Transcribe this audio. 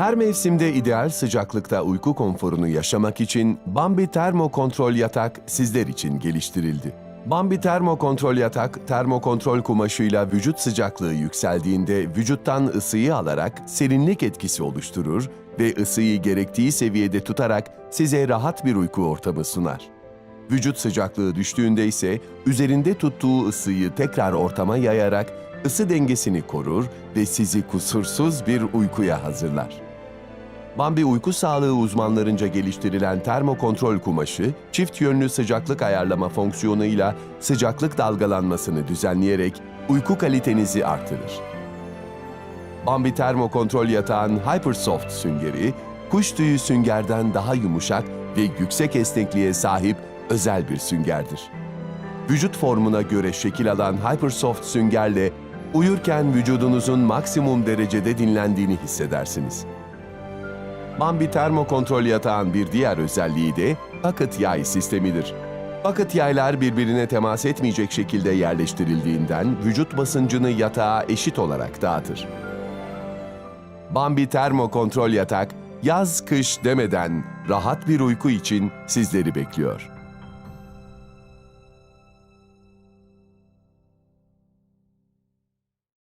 Her mevsimde ideal sıcaklıkta uyku konforunu yaşamak için Bambi Termokontrol Yatak sizler için geliştirildi. Bambi Termokontrol Yatak, termokontrol kumaşıyla vücut sıcaklığı yükseldiğinde vücuttan ısıyı alarak serinlik etkisi oluşturur ve ısıyı gerektiği seviyede tutarak size rahat bir uyku ortamı sunar. Vücut sıcaklığı düştüğünde ise üzerinde tuttuğu ısıyı tekrar ortama yayarak ısı dengesini korur ve sizi kusursuz bir uykuya hazırlar. Bambi uyku sağlığı uzmanlarınca geliştirilen termokontrol kumaşı, çift yönlü sıcaklık ayarlama fonksiyonuyla sıcaklık dalgalanmasını düzenleyerek uyku kalitenizi artırır. Bambi termokontrol yatağın Hypersoft süngeri, kuş tüyü süngerden daha yumuşak ve yüksek esnekliğe sahip özel bir süngerdir. Vücut formuna göre şekil alan Hypersoft süngerle uyurken vücudunuzun maksimum derecede dinlendiğini hissedersiniz. Bambi termokontrol yatağın bir diğer özelliği de bucket yay sistemidir. Bucket yaylar birbirine temas etmeyecek şekilde yerleştirildiğinden vücut basıncını yatağa eşit olarak dağıtır. Bambi termokontrol yatak yaz kış demeden rahat bir uyku için sizleri bekliyor.